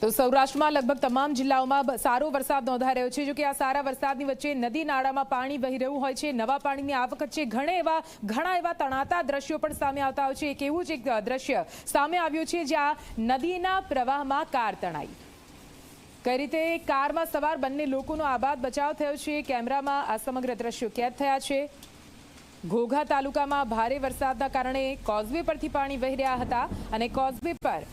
તો સૌરાષ્ટ્રમાં લગભગ તમામ જિલ્લાઓમાં સારો વરસાદ નોંધાઈ રહ્યો છે. જો કે આ સારા વરસાદની વચ્ચે નદી નાળામાં પાણી વહી રહ્યું હોય છે. નવા પાણીની આવક વચ્ચે ઘણા એવા ઘણા એવા તણાતા દ્રશ્યો પણ સામે આવતા હોય છે. એક એવું જ એક દ્રશ્ય સામે આવ્યું છે જ્યાં નદીના પ્રવાહમાં કાર તણાઈ. કઈ રીતે કારમાં સવાર બંને લોકોનો આબાદ બચાવ થયો છે? કેમેરામાં આ સમગ્ર દ્રશ્યો કેદ થયા છે. ઘોઘા તાલુકામાં ભારે વરસાદના કારણે કોઝવે પરથી પાણી વહી રહ્યા હતા અને કોઝવે પર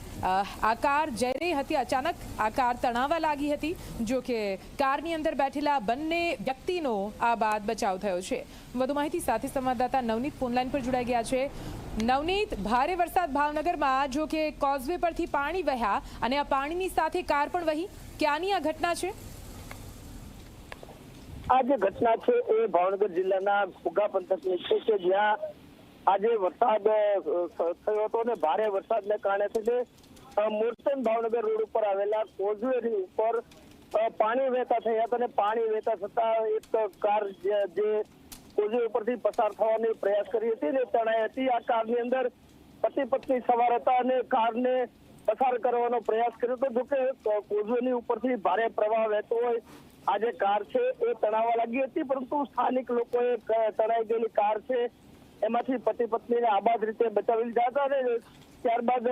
આ કાર જઈ રહી હતી. અચાનક આ કાર તણાવવા લાગી હતી, જો કે કારની અંદર બેઠેલા બંને વ્યક્તિનો આ બાદ બચાવ થયો છે. વધુ માહિતી સાથે સંવાદદાતા નવનીત ફોનલાઈન પર જોડાઈ ગયા છે. નવનીત, ભારે વરસાદ ભાવનગરમાં, જો કે કોઝવે પરથી પાણી વહ્યા અને આ પાણીની સાથે કાર પણ વહી. ક્યાંની આ ઘટના છે? આ જે ઘટના છે એ ભાવનગર જિલ્લાના ફુગા પંથકની છે કે જ્યાં આજે વરસાદ થયો હતો ને ભારે વરસાદને કારણે છે જે અ, મૂર્તન ભાવનગર રોડ ઉપર આવેલા કોઝવેરી ઉપર પાણી વહેતા થયા હતા અને પાણી વહેતા થતા એક કાર જે જે કોઝવે ઉપરથી પસાર થવાનો પ્રયાસ કરી હતી ને તણાઈ હતી. આ કારની અંદર પતિ પત્ની સવાર હતા અને કારને પસાર કરવાનો પ્રયાસ કર્યો હતો. જોકે કોઝવેની ઉપરથી ભારે પ્રવાહ વહેતો હોય આ જે કાર છે એ તણાવવા લાગી હતી, પરંતુ સ્થાનિક લોકોએ તણાઈ ગયેલી કાર છે, એમાંથી પતિ પત્નીને આબાદ રીતે બચાવી લીધા હતા અને ત્યારબાદ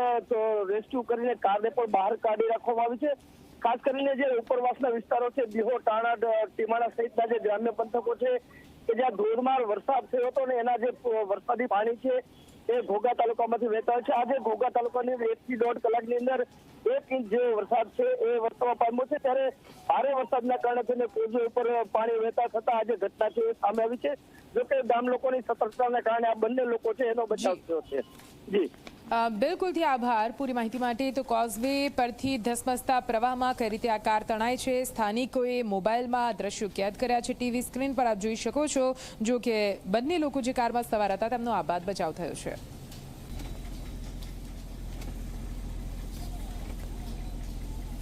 રેસ્ક્યુ કરીને કારને પણ બહાર કાઢી રાખવામાં આવી છે. ખાસ કરીને જે ઉપરવાસના વિસ્તારો છે બિહો ટાણા ટીમાણા સહિતના જે ગ્રામ્ય પંથકો છે, કે જ્યાં ધોધમાર વરસાદ થયો હતો ને એના જે વરસાદી પાણી છે એ ઘોઘા તાલુકામાંથી વહેતા હોય છે. આજે ઘોઘા તાલુકાની એકથી એક થી દોઢ કલાકની અંદર એક ઇંચ જેવો વરસાદ છે એ વરસવા પામ્યો છે. ત્યારે ભારે વરસાદના કારણે થઈને કોઝવે ઉપર પાણી વહેતા થતા આજે ઘટના છે એ સામે આવી છે. જોકે ગામ લોકોની સતર્કતાને કારણે આ બંને લોકો છે એનો બચાવ થયો છે. જી. બિલકુલથી આભાર પૂરી માહિતી માટે. તો કોઝવે પરથી ધસમસતા પ્રવાહમાં કઈ રીતે આ કાર તણાય છે? સ્થાનિકોએ મોબાઈલમાં દ્રશ્યો કેદ કર્યા છે. ટીવી સ્ક્રીન પર આપ જોઈ શકો છો. જો કે બંને લોકો જે કારમાં સવાર હતા, તેમનો આબાદ બચાવ થયો છે.